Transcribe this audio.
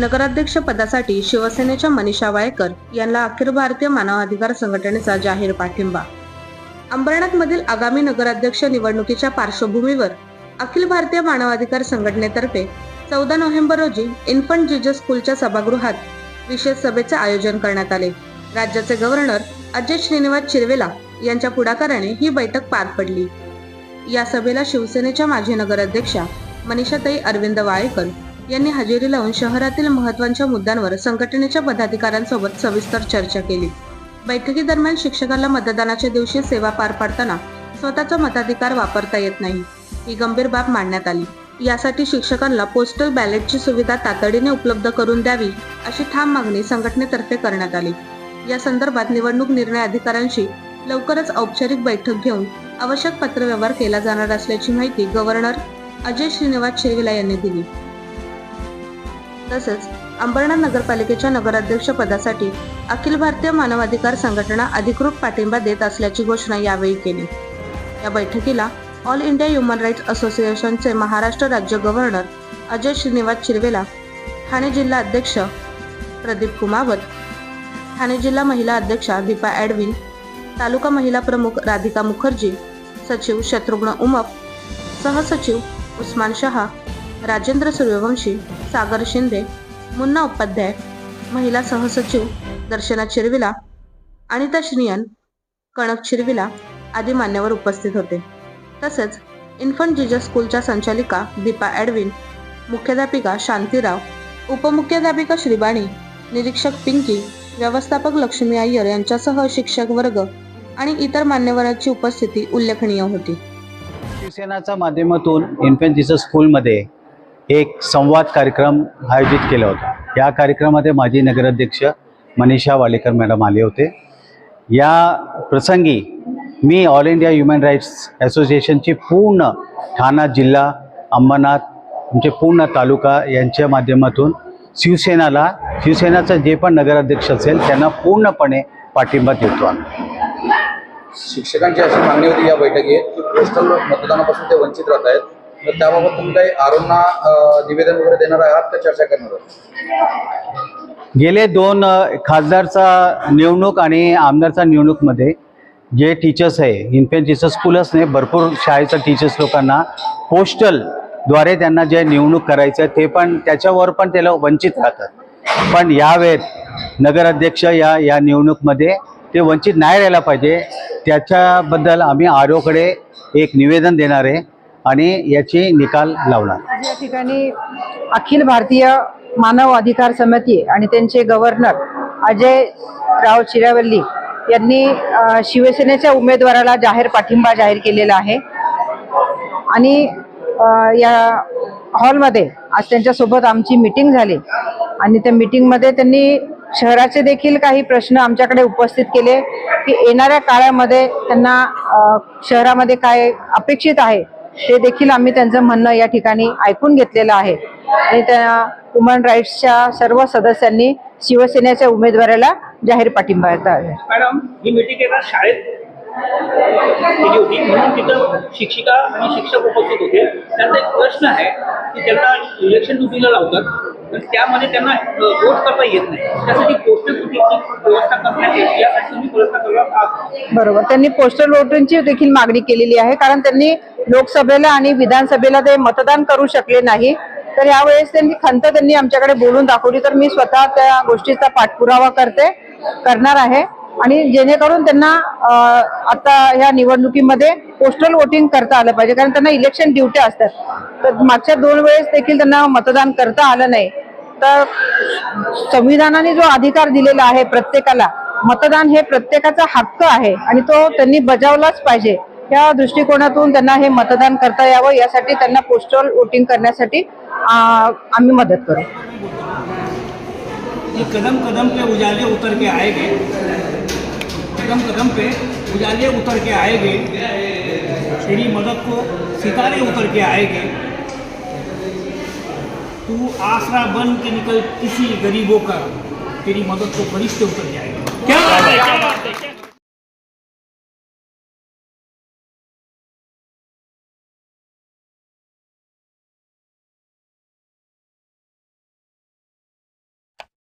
नगराध्यक्ष पदासाठी शिवसेनेच्या मनीषा वायकर यांना अखिल भारतीय मानवाधिकार संघटनेचा जाहीर पाठिंबा. अंबरनाथमधील आगामी नगराध्यक्ष निवडणुकीच्या पार्श्वभूमीवर अखिल भारतीय मानवाधिकार संघटनेतर्फे चौदा नोव्हेंबर रोजी इन्फंट जीजस स्कूलच्या सभागृहात विशेष सभेचे आयोजन करण्यात आले. राज्याचे गव्हर्नर अजय श्रीनिवास चिरवेला यांच्या पुढाकाराने ही बैठक पार पडली. या सभेला शिवसेनेच्या माजी नगराध्यक्षा मनीषाताई अरविंद वाळेकर यांनी हजेरी लावून शहरातील महत्त्वाच्या मुद्द्यांवर संघटनेच्या पदाधिकाऱ्यांसोबत सविस्तर चर्चा केली. बैठकीदरम्यान शिक्षकाला मतदानाच्या दिवशी सेवा पार पाडताना स्वतःचा मताधिकार वापरता येत नाही ही गंभीर बाब मांडण्यात आली. यासाठी शिक्षकांना पोस्टल बॅलेटची सुविधा तातडीने उपलब्ध करून द्यावी अशी ठाम मागणी संघटनेतर्फे करण्यात आली. या संदर्भात निवडणूक निर्णय अधिकाऱ्यांशी लवकरच औपचारिक बैठक घेऊन आवश्यक पत्रव्यवहार केला जाणार असल्याची माहिती गव्हर्नर अजय श्रीनिवास शेविला यांनी दिली. तसेच अंबरनाथ नगरपालिकेच्या नगराध्यक्ष पदासाठी अखिल भारतीय मानवाधिकार संघटना अधिकृत पाठिंबा देत असल्याची घोषणा यावेळी केली. या बैठकीला ऑल इंडिया ह्युमन राईट्स असोसिएशनचे महाराष्ट्र राज्य गव्हर्नर अजय श्रीनिवास चिरवेला ठाणे जिल्हा अध्यक्ष प्रदीप कुमावत ठाणे जिल्हा महिला अध्यक्षा दीपा ॲडविन तालुका महिला प्रमुख राधिका मुखर्जी सचिव शत्रुघ्न उमप सहसचिव उस्मान शहा राजेंद्र सूर्यवंशी सागर शिंदे मुन्ना उपाध्याय महिला सहसचिव दर्शना चिरविला अनिता श्रियन कणक चिरविला आदी मान्यवर उपस्थित होते. तसेच इन्फंट जीजस स्कूलच्या संचालिका दीपा ॲडविन मुख्याध्यापिका शांतीराव उपमुख्याध्यापिका श्रीबाणी निरीक्षक पिंकी व्यवस्थापक लक्ष्मी अय्यर यांच्यासह शिक्षक वर्ग आणि इतर मान्यवरांची उपस्थिती उल्लेखनीय होती. शिवसेनाच्या माध्यमातून इन्फंट जीसस स्कूलमध्ये एक संवाद कार्यक्रम आयोजित केला होता. या कार्यक्रमामध्ये माजी नगराध्यक्ष मनीषा वालेकर मॅडम आले होते. या प्रसंगी मी ऑल इंडिया ह्युमन राईट्स असोसिएशनची पूर्ण ठाणा जिल्हा अंबरनाथ म्हणजे पूर्ण तालुका यांच्या माध्यमातून शिवसेनाला शिवसेनाचं जे पण नगराध्यक्ष असेल त्यांना पूर्णपणे पाठिंबा देतो आम्ही. शिक्षकांची अशी मागणी होती या बैठकीत की पोस्टल मतदानापासून ते वंचित राहत आहेत. तर त्याबाबत तुम्ही काही आरोना निवेदन वगैरे देणार आहात का चर्चा करणार आहात? गेले दोन खासदारचा निवडणूक आणि आमदारचा निवडणूकमध्ये जे टीचर्स आहे इन्फेंट जीसस स्कूलच नाही भरपूर शाळेच्या टीचर्स लोकांना पोस्टलद्वारे त्यांना जे निवडणूक करायचं आहे ते पण त्याच्यावर पण त्याला वंचित राहतात. पण यावेळेत नगराध्यक्ष या या निवडणूकमध्ये ते वंचित नाही राहायला पाहिजे. त्याच्याबद्दल आम्ही आरोकडे एक निवेदन देणार आहे. आणि याचे निकाल लावणार. या ठिकाणी अखिल भारतीय मानव अधिकार समिती आणि त्यांचे गव्हर्नर अजय राव चिरावल्ली यांनी शिवसेनेच्या उमेदवाराला जाहीर पाठिंबा जाहीर केलेला आहे. आणि या हॉलमध्ये आज त्यांच्यासोबत आमची मीटिंग झाली. आणि त्या मीटिंगमध्ये त्यांनी शहराचे देखील काही प्रश्न आमच्याकडे उपस्थित केले की येणाऱ्या काळामध्ये त्यांना शहरामध्ये काय अपेक्षित आहे ते देखील आम्ही त्यांचं म्हणणं या ठिकाणी ऐकून घेतलेलं आहे. आणि त्या ह्युमन राईट्सच्या सर्व सदस्यांनी शिवसेनेच्या उमेदवाराला जाहीर पाठिंबा आहे. मॅडम ही मीटिंग एका शाळेत? केली होती म्हणून तिथं शिक्षिका आणि शिक्षक उपस्थित होते. त्यांचा एक प्रश्न आहे की त्यांना इलेक्शन ड्युटीला लावतात पण त्यामध्ये त्यांना वोट करता येत नाही. त्यासाठी पोस्टल व्यवस्था करण्यात यासाठी तुम्ही प्रयत्न करणार आहात बरोबर. त्यांनी पोस्टल वोटिंगची देखील मागणी केलेली आहे कारण त्यांनी लोकसभेला आणि विधानसभेला ते मतदान करू शकले नाही. तर यावेळेस त्यांनी खंत त्यांनी आमच्याकडे बोलून दाखवली. तर मी स्वतः त्या गोष्टीचा पाठपुरावा करते करणार आहे. आणि जेणेकरून त्यांना आता ह्या निवडणुकीमध्ये पोस्टल वोटिंग करता आलं पाहिजे. कारण त्यांना इलेक्शन ड्युट्या असतात. तर मागच्या दोन वेळेस देखील त्यांना मतदान करता आलं नाही. तर संविधानाने जो अधिकार दिलेला आहे प्रत्येकाला मतदान हे प्रत्येकाचा हक्क आहे. आणि तो त्यांनी बजावलाच पाहिजे. या दृष्टिकोनातून त्यांना हे मतदान करता यावं यासाठी त्यांना पोस्टल वोटिंग करण्यासाठी आम्ही मदत करू. कदम कदम पे उजाले उतर के आएंगे। कदम कदम पे उजाले उतर के आएंगे। तेरी मदद को सितारे उतर के आएंगे। तू आसरा बन के निकल किसी गरीबों का तेरी मदद को फरिश्ते उतर के क्या बात है क्या बात है।